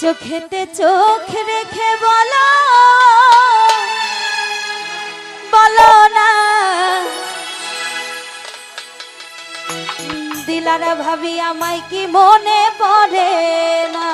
চোখেতে চোখ রেখে বলো বলো না। দিলারা ভাবি আমায় কি মনে পড়ে না?